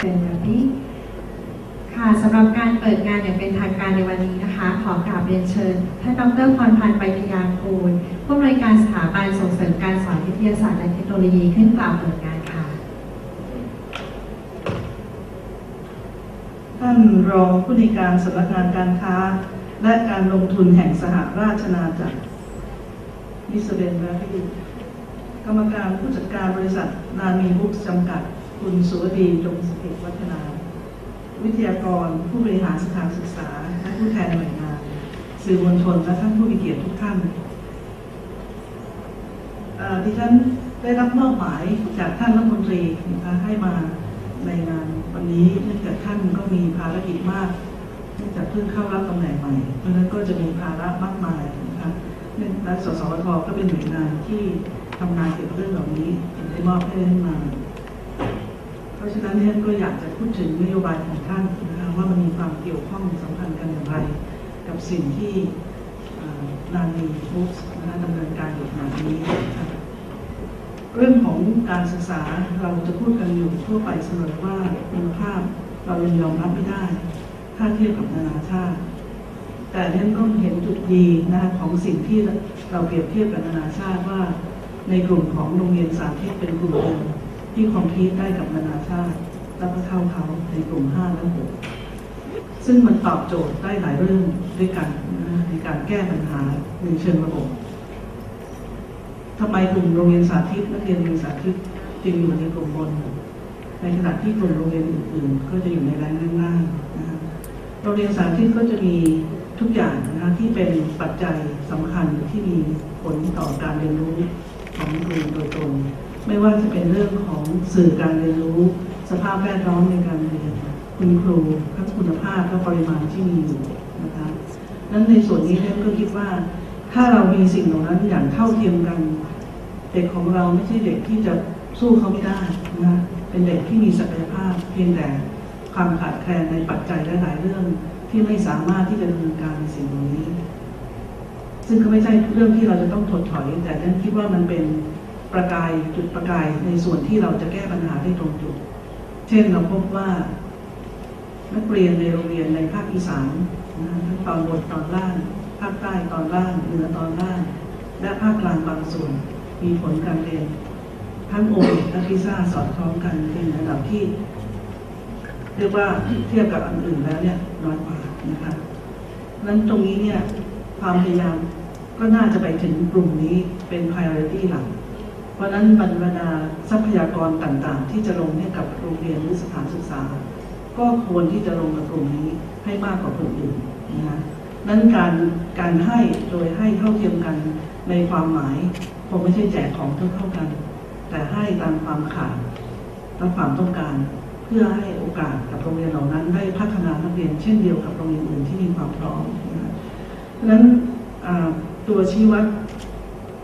เป็นแบบนี้ค่ะสำหรับการเปิดงานอย่างเป็นทางการในวันนี้นะคะ ขอกราบเรียนเชิญท่านดรพรพันธ์ใบทยางกูลผู้อำนวยการสถาบันส่งเสริมการสอนวิทยาศาสตร์และเทคโนโลยีขึ้นกล่าวเปิดงานค่ะ ท่านรองผู้ในการสำนักงานการค้า และการลงทุนแห่งสหราชอาณาจักรมิสเบนราฟิกรรมการผู้จัดการบริษัทนามีบุ๊กจำกัด คุณสุวดีจงสถิตวัฒนา วิทยากรผู้บริหารสถานศึกษาและผู้แทนหน่วยงาน สื่อมวลชนและท่านผู้มีเกียรติทุกท่านอ่อดิฉันได้รับมอบหมายจากท่านรัฐมนตรีนะคะให้มาในงานวันนี้เนื่องจากท่านก็มีภารกิจมากเนื่องจากเพิ่งเข้ารับตำแหน่งใหม่ เพราะฉะนั้นก็จะมีภาระมากมายนะคะเนื่องและสสวทก็เป็นหน่วยงานที่ทำงานเกี่ยวกับเรื่องเหล่านี้จึงได้มอบให้ท่านมา เพราะฉะนั้นเนี่ยก็อยากจะพูดถึงนโยบายของท่านนะคะว่ามันมีความเกี่ยวข้องสัมพันธ์กันอย่างไร กับสิ่งที่นานีบุ๊กนะคะดำเนินการอยู่ขณะนี้เรื่องของการศึกษาเราจะพูดกันอยู่ทั่วไปเสมอว่าคุณภาพเรายังยอมรับไม่ได้ ถ้าเทียบกับนานาชาติ แต่ท่านก็เห็นจุดดีนะคะของสิ่งที่เราเปรียบเทียบกับนานาชาติว่า ในกลุ่มของโรงเรียนสาธิตเป็นกลุ่มเดียว ที่คอมพีตได้กับนานาชาติ แล้วก็เท่าเขาในกลุ่ม 5 และ 6 ซึ่งมันตอบโจทย์ได้หลายเรื่องด้วยกันในการแก้ปัญหาในเชิงระบบทำไมกลุ่มโรงเรียนสาธิตนักเรียนโรงเรียนสาธิตจึงอยู่ในกลุ่มบน ในขณะที่กลุ่มโรงเรียนอื่นๆ ก็จะอยู่ในแรงล่างๆนะคะโรงเรียนสาธิตก็จะมีทุกอย่างนะคะที่เป็นปัจจัยสำคัญที่มีผลต่อการเรียนรู้ของครูโดยตรง ไม่ว่าจะเป็นเรื่องของสื่อการเรียนรู้ สภาพแวดล้อมในการเรียน คุณครูทั้งคุณภาพและปริมาณที่มีอยู่นะคะนั้นในส่วนนี้เนี่ยก็คิดว่า ถ้าเรามีสิ่งเหล่านั้นอย่างเท่าเทียมกัน เด็กของเราไม่ใช่เด็กที่จะสู้เขาไม่ได้นะเป็นเด็กที่มีศักยภาพ เพียงแต่ความขาดแคลนในปัจจัยหลายๆเรื่องที่ไม่สามารถที่จะดำเนินการในสิ่งเหล่านี้ ซึ่งก็ไม่ใช่เรื่องที่เราจะต้องถดถอย แต่ฉันคิดว่ามันเป็น ประกายจุดประกายในส่วนที่เราจะแก้ปัญหาได้ตรงจุด เช่นเราพบว่า นักเรียนในโรงเรียนในภาคอีสานนะทั้งตอนบนตอนล่าง ภาคใต้ตอนล่างเหนือตอนล่าง และภาคกลางบางส่วน มีผลการเรียน ทั้งโอและพิซ่าสอดคล้องกันเป็นระดับที่ เรียกว่าเทียบกับอันอื่นแล้วเนี่ยน้อยกว่านะคะนั้นตรงนี้เนี่ยความพยายามก็น่าจะไปถึงกลุ่มนี้เป็น priority หลัก เพราะนั้นบรรดาทรัพยากรต่างๆ ที่จะลงให้กับโรงเรียนหรือสถานศึกษา ก็ควรที่จะลงกับกลุ่มนี้ให้มากกว่ากลุ่มอื่นนะคะนั้นการการให้โดยให้เท่าเทียมกันในความหมายคงไม่ใช่แจกของเท่าเท่ากัน แต่ให้ตามความขาดและความต้องการ เพื่อให้โอกาสกับโรงเรียนเหล่านั้น ได้พัฒนานักเรียนเช่นเดียวกับโรงเรียนอื่นที่มีความพร้อมนะเพราะนั้นตัวชี้วัด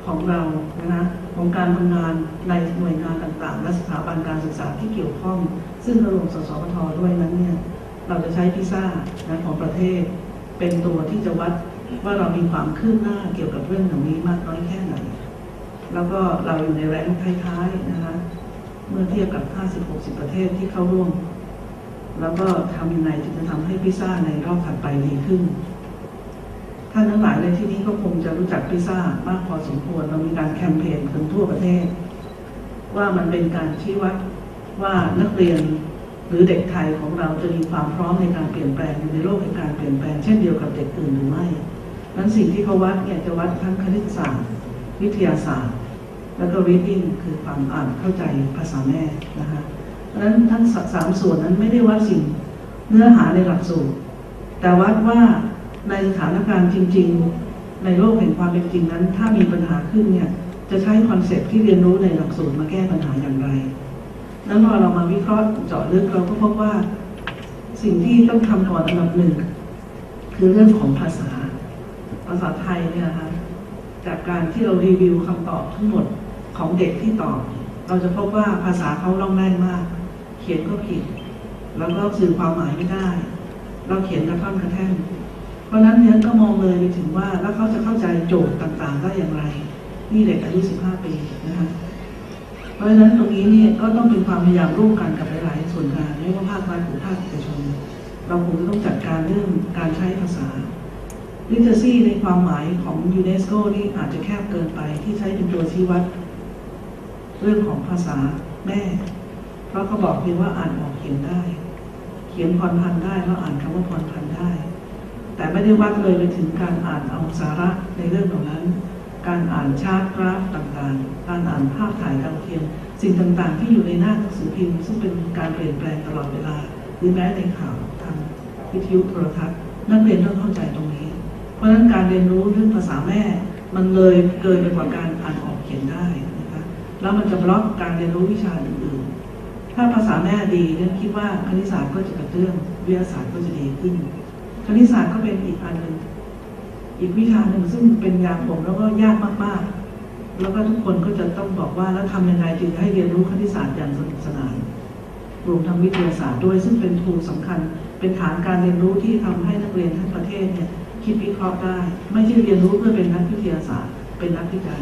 ของเรานะคะ ของการทำงานในหน่วยงานต่างๆ และสถาบันการศึกษาที่เกี่ยวข้อง ซึ่งเราลงสสปทด้วยนั้นเนี่ยเราจะใช้พิซ่านะของประเทศ เป็นตัวที่จะวัดว่าเรามีความคืบหน้าเกี่ยวกับเรื่องเหล่านี้มากน้อยแค่ไหน แล้วก็เราอยู่ในแรงท้ายๆนะคะเมื่อเทียบกับ 50-60 ประเทศที่เข้าร่วม แล้วก็ทำยังไงถึงจะทำให้พิซ่าในรอบถัดไปดีขึ้น ท่านทั้งหลายในที่นี้ก็คงจะรู้จักพิซซ่ามากพอสมควรเรามีการแคมเปญทั่วประเทศ ว่ามันเป็นการชี้วัดว่านักเรียนหรือเด็กไทยของเราจะมีความพร้อมในการเปลี่ยนแปลงในโลกแห่งการเปลี่ยนแปลงเช่นเดียวกับเด็กอื่นหรือไม่นั้นสิ่งที่เขาวัดเนี่ยจะวัดทั้งคณิตศาสตร์ วิทยาศาสตร์ แล้วก็ reading คือความอ่านเข้าใจภาษาแม่นะคะเพราะฉะนั้นทั้งสามส่วนนั้นไม่ได้วัดสิ่งเนื้อหาในหลักสูตร แต่วัดว่า ในสถานการณ์จริง ๆ ในโลกแห่งความเป็นจริงนั้น ถ้ามีปัญหาขึ้นเนี่ยจะใช้คอนเซ็ปต์ที่เรียนรู้ในหลักสูตรมาแก้ปัญหาอย่างไร นั้นพอเรามาวิเคราะห์เจาะลึกเราก็พบว่าสิ่งที่ต้องทำก่อนอันดับหนึ่งคือเรื่องของภาษา ภาษาไทยเนี่ยนะคะจากการที่เรารีวิวคำตอบทั้งหมดของเด็กที่ตอบ เราจะพบว่าภาษาเขาล่องแร่มาก เขียนก็ผิด แล้วก็สื่อความหมายไม่ได้ เราเขียนกระท่อนกระแท่น เพราะฉะนั้นเนี่ยก็มองเลยไปถึงว่าแล้วเขาจะเข้าใจโจทย์ต่างๆได้อย่างไร นี่เด็กอายุ 15 ปีนะคะเพราะฉะนั้นตรงนี้เนี่ยก็ต้องเป็นความพยายามร่วมกันกับหลายๆส่วนงานไม่ว่าภาครัฐหรือภาคเอกชน เราคงจะต้องจัดการเรื่องการใช้ภาษาลิเทอซีในความหมายของยูเนสโกนี่อาจจะแคบเกินไปที่ใช้เป็นตัวชี้วัด เรื่องของภาษาแม่ เพราะเขาบอกเพียงว่าอ่านออกเขียนได้ เขียนพรพันได้แล้วอ่านคำว่าพรพันได้ แต่ไม่ได้วัดเลยไปถึงการอ่านเอาสาระในเรื่องเหล่านั้น การอ่านชาร์ตกราฟต่างๆ การอ่านภาพถ่ายดาวเทียม สิ่งต่างๆ ที่อยู่ในหน้าหนังสือพิมพ์ ซึ่งเป็นการเปลี่ยนแปลงตลอดเวลา หรือแม้ในข่าวทางวิทยุโทรทัศน์ นักเรียนต้องเข้าใจตรงนี้ เพราะฉะนั้นการเรียนรู้เรื่องภาษาแม่ มันเลยเกินไปกว่าการอ่านออกเขียนได้นะคะแล้วมันจะบล็อกการเรียนรู้วิชาอื่นๆถ้าภาษาแม่ดีเนี่ยคิดว่าคณิตศาสตร์ก็จะกระเตื้องวิทยาศาสตร์ก็จะดีขึ้น คณิตศาสตร์ก็เป็นอีกอันหนึ่งอีกวิชาหนึ่งซึ่งเป็นยาผมแล้วก็ยากมากๆ แล้วก็ทุกคนก็จะต้องบอกว่าแล้วทำยังไงจึงให้เรียนรู้คณิตศาสตร์อย่างสนุกสนานรวมทั้งวิทยาศาสตร์ด้วยซึ่งเป็นทูลสำคัญ เป็นฐานการเรียนรู้ที่ทำให้นักเรียนทั้งประเทศเนี่ยคิดวิเคราะห์ได้ ไม่ใช่เรียนรู้เพื่อเป็นนักวิทยาศาสตร์ เป็นนักวิจัย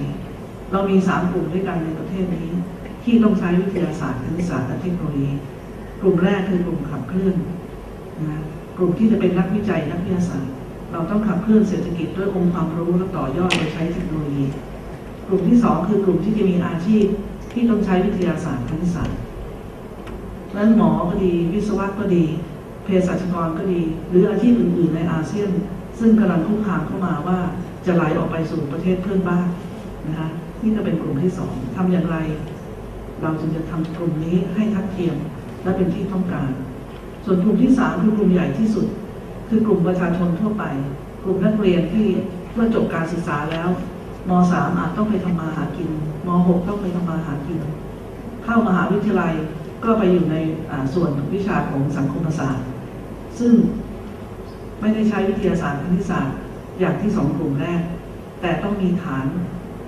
เรามีสามกลุ่มด้วยกันในประเทศนี้ ที่ต้องใช้วิทยาศาสตร์คณิตศาสตร์และเทคโนโลยี กลุ่มแรกคือกลุ่มขับเคลื่อนนะ ลุ่มที่จะเป็นนักวิจัยนักวิทยาศาสตร์เราต้องขับเคลื่อนเศรษฐกิจด้วยองค์ความรู้และต่อยอดโดยใช้เทคโนโลยี กลุ่มที่สองคือกลุ่มที่จะมีอาชีพที่ต้องใช้วิทยาศาสตร์คณิตศาสตร์นั้นหมอก็ดี วิศวะก็ดีเภสัชกรก็ดี หรืออาชีพอื่นๆในอาเซียน ซึ่งกำลังคุกคามเข้ามาว่าจะไหลออกไปสู่ประเทศเพื่อนบ้านนะคะนี่ก็เป็นกลุ่มที่สองทำอย่างไร เราจึงจะทำกลุ่มนี้ให้ทัดเทียมและเป็นที่ต้องการ ส่วนกลุ่มที่สามคือกลุ่มใหญ่ที่สุด คือกลุ่มประชาชนทั่วไป กลุ่มนักเรียนที่เมื่อจบการศึกษาแล้วมสามอาจต้องไปทำมาหากินมหกต้องไปทำมาหากิน เข้ามหาวิทยาลัยก็ไปอยู่ในอ่าส่วนวิชาของสังคมศาสตร์ ซึ่งไม่ได้ใช้วิทยาศาสตร์คณิตศาสตร์อย่างที่สองกลุ่มแรก แต่ต้องมีฐาน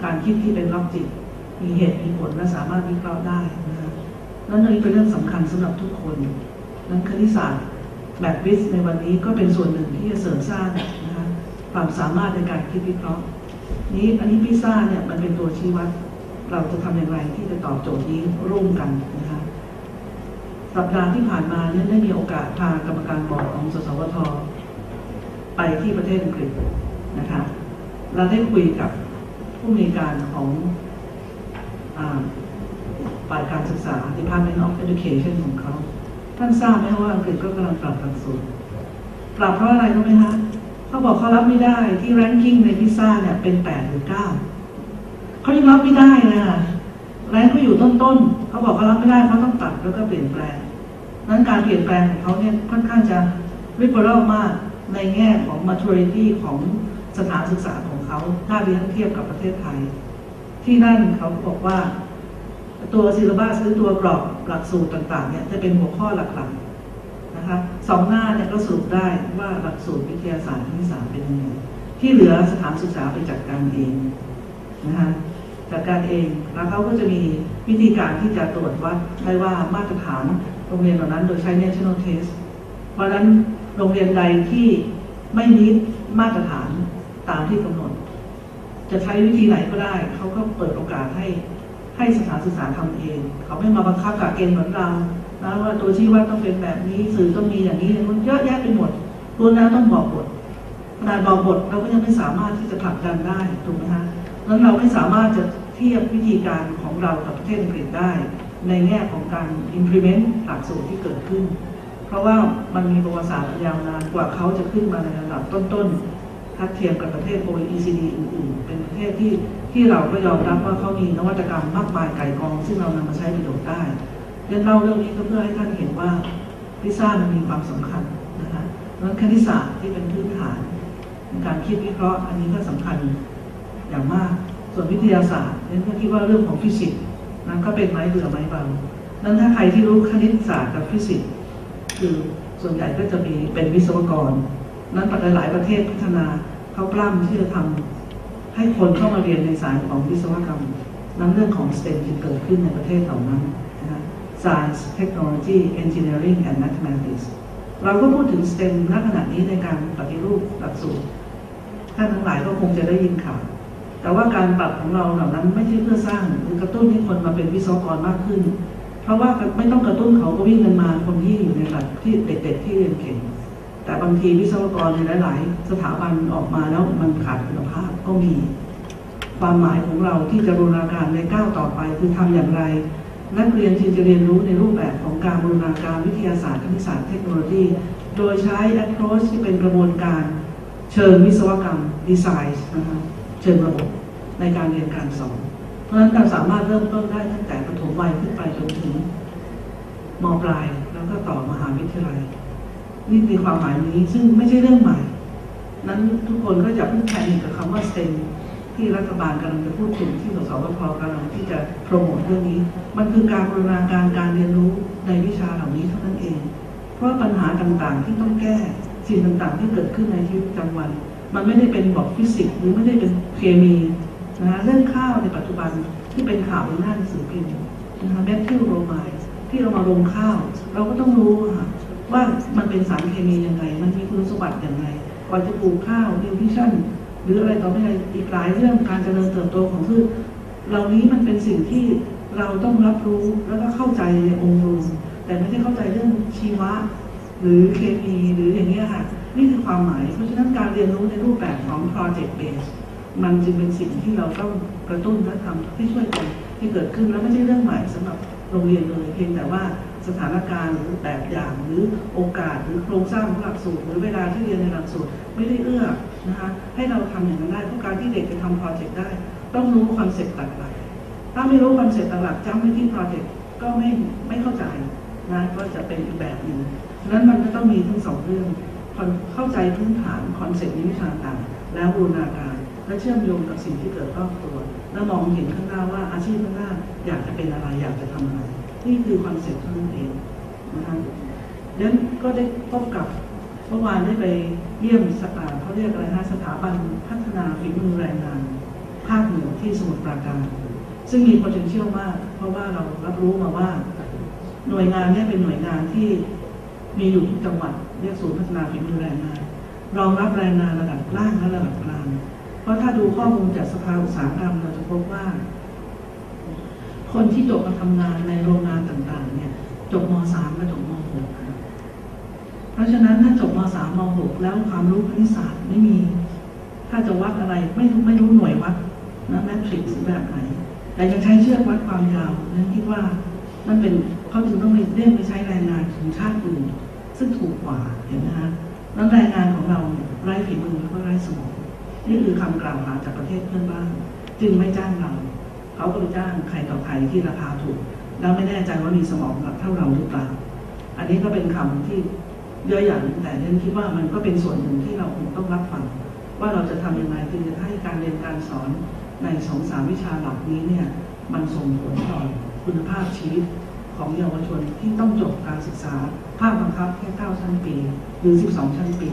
การคิดที่เป็นล็อกจิต มีเหตุมีผลและสามารถวิเคราะห์ได้นะคะนั่นนี่เป็นเรื่องสำคัญสำหรับทุกคน นั้นคณิตศาสตร์แบบวิสในวันนี้ก็เป็นส่วนหนึ่งที่จะเสริมสร้างนะคะความสามารถในการคิดวิเคราะห์ นี้อันนี้พิซซ่าเนี่ยมันเป็นตัวชี้วัด เราจะทำอย่างไรที่จะตอบโจทย์นี้ร่วมกันนะคะสัปดาห์ที่ผ่านมาเนี่ยได้มีโอกาสพากรรมการบอร์ดของสสวทไปที่ประเทศอังกฤษนะคะเราได้คุยกับผู้มีการของฝ่ายการศึกษา Department of Education ของเขา ท่านทราบไหมว่าอังกฤษก็กำลังปรับหลักสูตรปรับเพราะอะไรรู้ไหมคะเขาบอกเขารับไม่ได้ที่ ranking ในพิซซ่าเนี่ยเป็นแปดหรือเก้าเขายังรับไม่ได้นะแรงเขาอยู่ต้นๆเขาบอกเขารับไม่ได้เขาต้องปรับแล้วก็เปลี่ยนแปลงนั้นการเปลี่ยนแปลงของเขาเนี่ยค่อนข้างจะ liberal มากในแง่ของ maturity ของสถานศึกษาของเขาถ้าเรียนเทียบกับประเทศไทย ที่นั่นเขาบอกว่า ตัวซิลบัสหรือตัวกรอบหลักสูตรต่างๆเนี่ยจะเป็นหัวข้อหลักๆนะคะสองหน้าเนี่ยก็สรุปได้ว่าหลักสูตรวิทยาศาสตร์คณิตศาสตร์เป็นยังไงที่เหลือสถานศึกษาไปจัดการเองนะคะจัดการเองแล้วเขาก็จะมีวิธีการที่จะตรวจวัดได้ว่ามาตรฐานโรงเรียนเหล่านั้นโดยใช้ national test เพราะฉะนั้นโรงเรียนใดที่ไม่นิดมาตรฐานตามที่กำหนด จะใช้วิธีไหนก็ได้ เขาก็เปิดโอกาสให้ ให้สถานศึกษาทำเอง เขาไม่มาบังคับกับเกณฑ์เหมือนเรานะว่าตัวชี้วัดต้องเป็นแบบนี้สื่อต้องมีอย่างนี้มันเยอะแยะไปหมดรู้แล้วต้องบอกบทขนาดบอกบทเราก็ยังไม่สามารถที่จะผลักดันได้ถูกไหมฮะแล้วเราไม่สามารถจะเทียบวิธีการของเรากับประเทศอังกฤษได้ ในแง่ของการ implement หลักสูตรที่เกิดขึ้น เพราะว่ามันมีประวัติศาสตร์ยาวนานกว่าเขาจะขึ้นมาในระดับต้นๆ ถ้าเทียบกับประเทศ OECD อื่นๆ เป็นประเทศที่ที่เราก็ยอมรับว่าเขามีนวัตกรรมมากมายไก่กอง ซึ่งเรานำมาใช้ประโยชน์ได้เรียนเล่าเรื่องนี้ก็เพื่อให้ท่านเห็นว่าพิซซ่ามันมีความสำคัญนะคะเพราะฉะนั้นคณิตศาสตร์ที่เป็นพื้นฐานในการคิดวิเคราะห์อันนี้ก็สำคัญอย่างมาก ส่วนวิทยาศาสตร์เรียนก็คิดว่าเรื่องของฟิสิกส์นั้นก็เป็นไม้เบื่อไม้เบานั้นถ้าใครที่รู้คณิตศาสตร์กับฟิสิกส์คือส่วนใหญ่ก็จะมีเป็นวิศวกร นั้นหลายๆประเทศพัฒนา เขากล้ามที่จะทำให้คนเข้ามาเรียนในสายของวิศวกรรมนั้นเรื่องของ STEM จะเกิดขึ้นในประเทศเหล่านั้นนะ Science Technology Engineering and Mathematics เราก็พูดถึง STEM ณขณะนี้ในการปฏิรูปหลักสูตรท่านทั้งหลายก็คงจะได้ยินข่าวแต่ว่าการปรับของเราเหล่านั้นไม่ใช่เพื่อสร้างหรือกระตุ้นให้คนมาเป็นวิศวกรมากขึ้น เพราะว่าไม่ต้องกระตุ้นเขาก็วิ่งกันมาคนที่อยู่ในระดับที่เด็กๆที่เรียนเก่ง แต่บางทีวิศวกรในหลาย ๆ สถาบันออกมาแล้วมันขาดคุณภาพก็มี ความหมายของเราที่จะบูรณาการในก้าวต่อไปคือทำอย่างไร นักเรียนจึงจะเรียนรู้ในรูปแบบของการบูรณาการวิทยาศาสตร์คณิตศาสตร์เทคโนโลยี โดยใช้ approach ที่เป็นกระบวนการเชิงวิศวกรรมดีไซน์นะคะเชิงระบบในการเรียนการสอน เพราะฉะนั้นเราสามารถเริ่มต้นได้ตั้งแต่ประถมวัยขึ้นไปจนถึงมปลาย แล้วก็ต่อมหาวิทยาลัย นี่คือความหมายนี้ซึ่งไม่ใช่เรื่องใหม่ นั้นทุกคนก็อย่าเพิ่งแพนิคกับคำว่า STEM ที่รัฐบาลกำลังจะพูดถึงที่สสวพกำลังที่จะโปรโมทเรื่องนี้ มันคือการบูรณาการการเรียนรู้ในวิชาเหล่านี้เท่านั้นเอง เพราะปัญหาต่างๆที่ต้องแก้สิ่งต่างๆ ที่เกิดขึ้นในชีวิตประจำวัน มันไม่ได้เป็นบอกฟิสิกส์หรือไม่ได้เป็นเคมีนะฮะเรื่องข้าวในปัจจุบันที่เป็นข่าวในหน้าหนังสือพิมพ์นะคะแมทธิวโรมด์ที่เรามาลงข้าว เราก็ต้องรู้ค่ะ ว่ามันเป็นสารเคมียังไง มันมีคุณสมบัติอยังไงก่อนจะปลูกข้าวนิวทริชั่น หรืออะไรต่อไม่อะไรอีกหลายเรื่องการเจริญเติบโตของพืชเหล่านี้มันเป็นสิ่งที่เราต้องรับรู้แล้วก็เข้าใจองค์รวมแต่ไม่ได้เข้าใจเรื่องชีวะ หรือเคมีหรืออย่างนี้ยค่ะ นี่คือความหมาย เพราะฉะนั้นการเรียนรู้ในรูปแบบของ project base มันจึงเป็นสิ่งที่เราต้องกระตุ้นและทำให้ช่วยกันที่เกิดขึ้นแล้วไม่ใช่เรื่องใหม่สำหรับโรงเรียนเลยเพียงแต่ว่า สถานการณ์หรือแบบอย่างหรือโอกาสหรือโครงสร้างของหลักสูตรหรือเวลาที่เรียนในหลักสูตรไม่ได้เอื้อนะคะให้เราทำอย่างนั้นได้เพราะการที่เด็กจะทำโปรเจกต์ได้ ต้องรู้คอนเซ็ปต์หลักๆถ้าไม่รู้คอนเซ็ปต์หลักจำไปที่โปรเจกต์ก็ไม่ไม่เข้าใจนะก็จะเป็นอีกแบบหนึ่งดังนั้นมันก็ต้องมีทั้งสองเรื่องเข้าใจพื้นฐานคอนเซ็ปต์ในวิชาต่างแล้วบูรณาการและเชื่อมโยงกับสิ่งที่เกิดรอบตัว แล้วมองเห็นข้างหน้าว่าอาชีพข้างหน้าอยากจะเป็นอะไรอยากจะทำอะไร นี่คือคอนเซ็ปต์เท่านั้นเองนะคะดังนั้นก็ได้พบกับเมื่อวานได้ไปเยี่ยมสถาเขาเรียกอะไรนะสถาบันพัฒนาฝีมือแรงงาน ภาคเหนือที่สมุทรปราการ ซึ่งมี potential มาก เพราะว่าเรารับรู้มาว่า หน่วยงานนี้เป็นหน่วยงานที่มีอยู่ทุกจังหวัดเรียกศูนย์พัฒนาฝีมือแรงงาน รองรับแรงงานระดับล่างและระดับกลาง เพราะถ้าดูข้อมูลจากสภาอุตสาหกรรมเราจะพบว่า คนที่จบมาทำงานในโรงงานต่างๆ เนี่ยจบม .3 และจบม .6 ค่ะเพราะฉะนั้นถ้าจบม .3 ม .6 แล้วความรู้คณิตศาสตร์ไม่มี ถ้าจะวัดอะไรไม่รู้ไม่รู้หน่วยวัดนะแมทริกซ์แบบไหน แต่ยังใช้เชือกวัดความยาวนั้นคิดว่านั่นเป็นเขาจึงต้องไปเล่นไปใช้แรงงานของชาติอื่น ซึ่งถูกกว่าเห็นไหมฮะแล้วแรงงานของเราไร้ฝีมือแล้วก็ไร้สมองนี่คือคำกล่าวหาจากประเทศเพื่อนบ้านจึงไม่จ้างเรา เขาก็ไปจ้างใครต่อใครที่ราคาถูก แล้วไม่แน่ใจว่ามีสมองเท่าเราหรือเปล่า อันนี้ก็เป็นคำที่เยอะอย่างแต่เรนคิดว่ามันก็เป็นส่วนหนึ่งที่เราคงต้องรับฟังว่าเราจะทำยังไงที่จะให้การเรียนการสอนในสองสามวิชาหลักนี้เนี่ยมันส่งผลต่อคุณภาพชีวิตของเยาวชนที่ต้องจบการศึกษาภาคบังคับแค่9ชั้นปี หรือ 12 ชั้นปี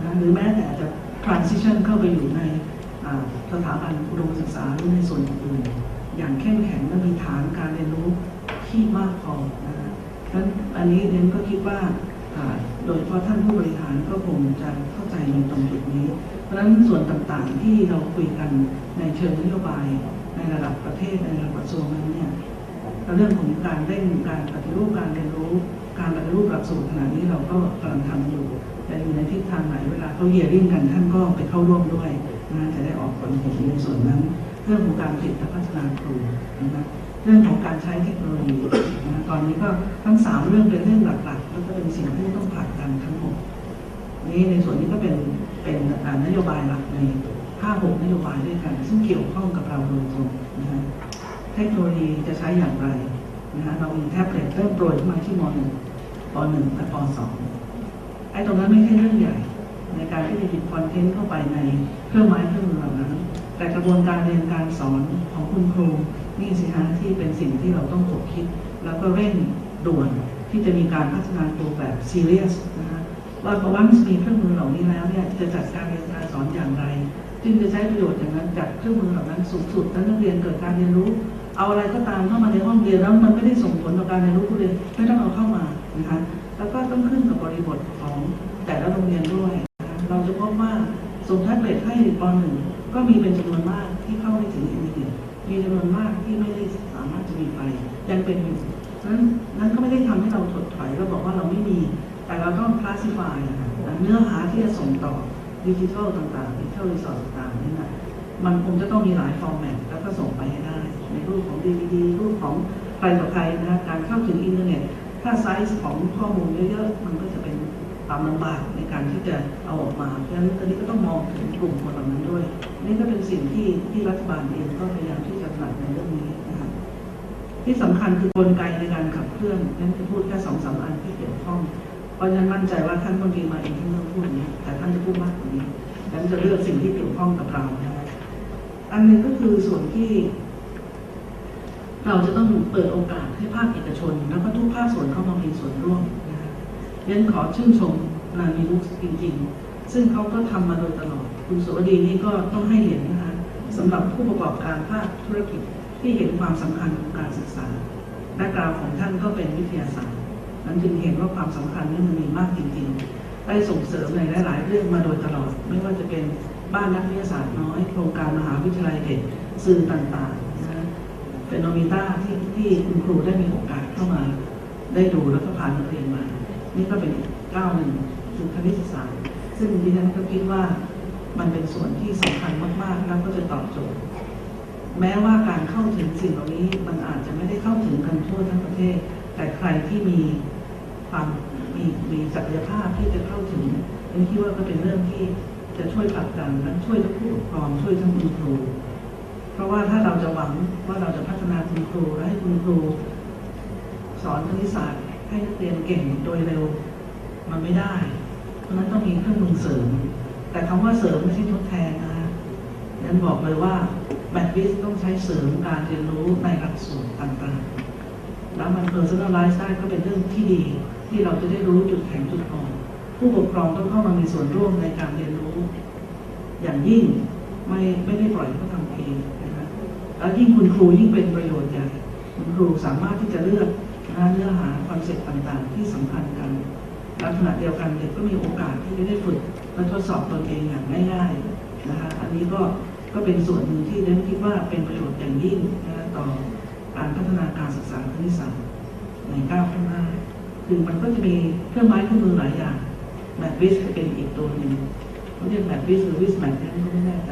นะหรือแม้แต่จะ transition เข้าไปอยู่ในสถาบันอุดมศึกษาหรือในส่วนอื่น อย่างเข้มแข็งและมีฐานการเรียนรู้ที่มากพอนะฮะดังนั้นอันนี้เรนก็คิดว่าอ่าโดยเฉพาะท่านผู้บริหารก็คงจะเข้าใจในตรงจุดนี้ เพราะฉะนั้นส่วนต่างๆที่เราคุยกันในเชิงนโยบายในระดับประเทศในระดับกระทรวงนั้นเนี่ยเรื่องของการเร่งการปฏิรูปการเรียนรู้ การปฏิรูปหลักสูตรขณะนี้เราก็กำลังทำอยู่แต่อยู่ในทิศทางไหนเวลาเขาเยียริ่งกันท่านก็ไปเข้าร่วมด้วยนะจะได้ออกผลเห็นในส่วนนั้น เรื่องของการผลิตและพัฒนาครูนะครับเรื่องของการใช้เทคโนโลยีนะตอนนี้ก็ทั้งสามเรื่องเป็นเรื่องหลักๆแล้วก็เป็นสิ่งที่ต้องผลักดันทั้งหมดนี่ในส่วนนี้ก็เป็นเป็นนโยบายหลักในห้าหกนโยบายด้วยกัน ซึ่งเกี่ยวข้องกับเราโดยตรงนะฮะเทคโนโลยีจะใช้อย่างไรนะฮะเรามีแท็บเล็ตเริ่มโปรยขึ้นมาที่ม .1 ป .1 และป .2 ไอ้ตรงนั้นไม่ใช่เรื่องใหญ่ ในการที่จะหยิบคอนเทนต์เข้าไปในเครื่องไม้เครื่องมือเหล่านั้น แต่กระบวนการเรียนการสอนของคุณครูนี่สิฮะที่เป็นสิ่งที่เราต้องถกคิด แล้วก็เร่งด่วนที่จะมีการพัฒนาตัวแบบซีเรียสนะฮะว่าพอว่ามีเครื่องมือเหล่านี้แล้วเนี่ยจะจัดการเรียนการสอนอย่างไร จึงจะใช้ประโยชน์อย่างนั้นจากเครื่องมือเหล่านั้นสูงสุดนั้นนักเรียนเกิดการเรียนรู้ เอาอะไรก็ตามเข้ามาในห้องเรียนแล้วมันไม่ได้ส่งผลต่อการเรียนรู้ผู้เรียนไม่ต้องเอาเข้ามานะคะแล้วก็ต้องขึ้นกับบริบทของแต่ละโรงเรียนด้วย เราจะพบว่าส่งแท็บเล็ตให้ป .1 ก็มีเป็นจำนวนมากที่เข้าไม่ถึงอินเทอร์เน็ตมีจำนวนมากที่ไม่ได้สามารถจะมีไปยังเป็นอยู่นั้นนั้นก็ไม่ได้ทำให้เราถดถอยเราบอกว่าเราไม่มี แต่เราต้อง classify นะคะเนื้อหาที่จะส่งต่อดิจิทัลต่างๆดิจิทัลรีสอร์ทต่างๆนี่นะมันคงจะต้องมีหลายฟอร์แมตแล้วก็ส่งไปให้ได้ ในรูปของ DVD รูปของใครต่อใครนะการเข้าถึงอินเทอร์เน็ต ถ้าไซส์ของข้อมูลเยอะๆ มันก็จะเป็น ความลำบากในการที่จะเอาออกมา เพราะฉะนั้นตอนนี้ก็ต้องมองถึงกลุ่มคนเหล่านั้นด้วย นี่ก็เป็นสิ่งที่ที่รัฐบาลเองก็พยายามที่จะผลักในเรื่องนี้นะครับที่สำคัญคือกลไกในการขับเคลื่อนนั่นจะพูดแค่สองสามอันที่เกี่ยวข้อง เพราะฉะนั้นมั่นใจว่าท่านคนตรีมาเองท่านไม่องพูดนี้แต่ท่านจะพูดมากกว่านี้ดังนั้นจะเลือกสิ่งที่เกี่ยวข้องกับเรานะครับอันหนึงก็คือส่วนที่เราจะต้องเปิดโอกาสให้ภาคเอกชน แล้วก็ทุกภาคส่วนเข้ามามีส่วนร่วม นะครับเรียนขอชื่นชมนามีลุกจริง ๆ ซึ่งเขาก็ทำมาโดยตลอด คุณสุวดีนี่ก็ต้องให้เหรียญนะคะสำหรับผู้ประกอบการภาคธุรกิจที่เห็นความสำคัญของการศึกษาแบ็กกราวของท่านก็เป็นวิทยาศาสตร์นั้นจึงเห็นว่าความสำคัญนี่มันมีมากจริง ๆ ได้ส่งเสริมในหลาย ๆ เรื่องมาโดยตลอด ไม่ว่าจะเป็นบ้านนักวิทยาศาสตร์น้อย โครงการมหาวิทยาลัยเด็กสื่อต่างๆนะเป็นโนมิต้าที่ที่คุณครูได้มีโอกาสเข้ามา ได้ดูแล้วก็พานเรียนมา นี่ก็เป็นก้าวหนึ่งคือคณิตศาสตร์ ซึ่งดิฉันก็คิดว่ามันเป็นส่วนที่สำคัญมากๆ แล้วก็จะตอบโจทย์ แม้ว่าการเข้าถึงสิ่งเหล่านี้มันอาจจะไม่ได้เข้าถึงกันทั่วทั้งประเทศ แต่ใครที่มีความมีมีศักยภาพที่จะเข้าถึงฉันคิดว่าก็เป็นเรื่องที่จะช่วยผลักดันและช่วยทั้งผู้ปกครองช่วยทั้งคุณครู เพราะว่าถ้าเราจะหวังว่าเราจะพัฒนาคุณครูและให้คุณครู สอนคณิตศาสตร์ ให้นักเรียนเก่งโดยเร็ว มันไม่ได้ เพราะนั้นต้องมีเครื่องมือเสริม แต่คำว่าเสริมไม่ใช่ทดแทนนะคะนั้นบอกเลยว่าแบทวิสต้องใช้เสริมการเรียนรู้ในหลักสูตรต่างๆ แล้วมัน personalize ได้ก็เป็นเรื่องที่ดี ที่เราจะได้รู้จุดแข็งจุดอ่อน ผู้ปกครองต้องเข้ามามีส่วนร่วมในการเรียนรู้ อย่างยิ่งไม่ไม่ได้ปล่อยให้เขาทำเองนะคะแล้วยิ่งคุณครูยิ่งเป็นประโยชน์ใหญ่คุณครูสามารถที่จะเลือก นะเนื้อหาคอนเซ็ปต์ต่างๆ ที่สำคัญกันและขณะเดียวกันเด็กก็มีโอกาสที่จะได้ฝึกและทดสอบตนเองอย่างง่ายๆนะคะอันนี้ก็ก็เป็นส่วนหนึ่งที่เรนคิดว่าเป็นประโยชน์อย่างยิ่งนะคะต่อการพัฒนาการศึกษาคณิตศาสตร์ในก้าวข้างหน้าคือมันก็จะมีเครื่องไม้เครื่องมือหลายอย่างแมทวิสเป็นอีกตัวหนึ่งเขาเรียกแมทวิสหรือวิสแมทนี่ยก็ไม่แน่ใจ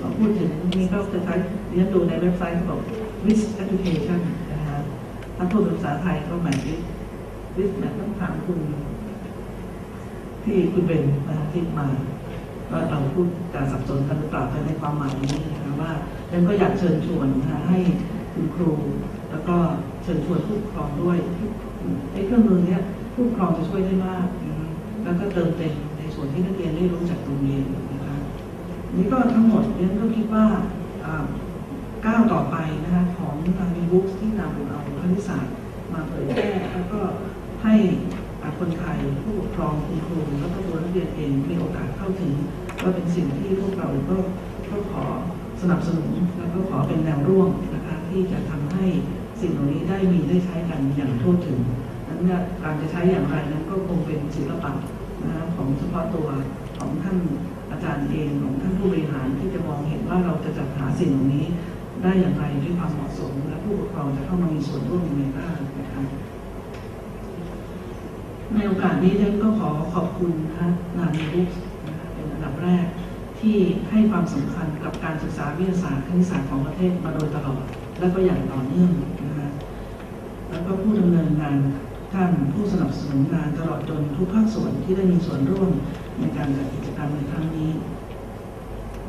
พอพูดถึงนี่ก็จะใช้เรียนดูในเว็บไซต์เขาบอกวิสแถ้าพูดภาษาไทยก็แมทวิสวิสแมทต้องถามคุณที่คุณเป็นนะฮะที่มาว่าเราพูดการสับสนกันหรือเปล่าแต่ในความหมายนี้นะคะว่าเรนก็อยากเชิญชวนนะคะให้คุณครู แล้วก็เชิญชวนผู้ปกครองด้วยไอ้เครื่องมือเนี้ยผู้ปกครองจะช่วยได้มากนะคะแล้วก็เติมเต็มในส่วนที่นักเรียนได้รู้จากตรงนี้นะคะนี่ก็ทั้งหมดเรียนก็คิดว่าอ่า ก้าวต่อไปนะคะของทางมีบุ๊กที่นำเอาคณิตศาสตร์มาเผยแพร่แล้วก็ให้คนไทยผู้ปกครองคุณครูแล้วก็ตัวนักเรียนเองมีโอกาสเข้าถึงก็เป็นสิ่งที่พวกเราก็ก็ขอสนับสนุนแล้วก็ขอเป็นแนวร่วมนะคะที่จะทำให้สิ่งเหล่านี้ได้มีได้ใช้กันอย่างทั่วถึงนั้นการจะใช้อย่างไรนั้นก็คงเป็นศิลปะนะคะของเฉพาะตัวของท่านอาจารย์เองของท่านผู้บริหารที่จะมองเห็นว่าเราจะจัดหาสิ่งเหล่านี้ ได้อย่างไรด้วยความเหมาะสม และผู้ปกครองจะเข้ามามีส่วนร่วมในบ้างนะคะในโอกาสนี้ฉันก็ขอขอบคุณนะคะนานบุ๊กเป็นอันดับแรกที่ให้ความสำคัญกับการศึกษาวิทยาศาสตร์คณิตศาสตร์ของประเทศมาโดยตลอด และก็อย่างต่อเนื่องนะคะแล้วก็ผู้ดำเนินงานท่านผู้สนับสนุนงานตลอดจนทุกภาคส่วนที่ได้มีส่วนร่วมในการจัดกิจกรรมในครั้งนี้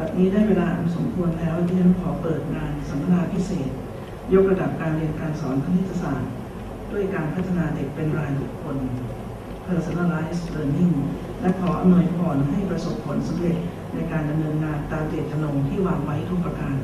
บัดนี้ได้เวลาอันสมควรแล้วที่ฉันขอเปิดงานสัมมนาพิเศษ ยกระดับการเรียนการสอนคณิตศาสตร์ ด้วยการพัฒนาเด็กเป็นรายบุคคล personalized learning และขออำนวยพรให้ประสบผลสำเร็จในการดำเนินงานตามเจตจำนงที่วางไว้ทุกประการ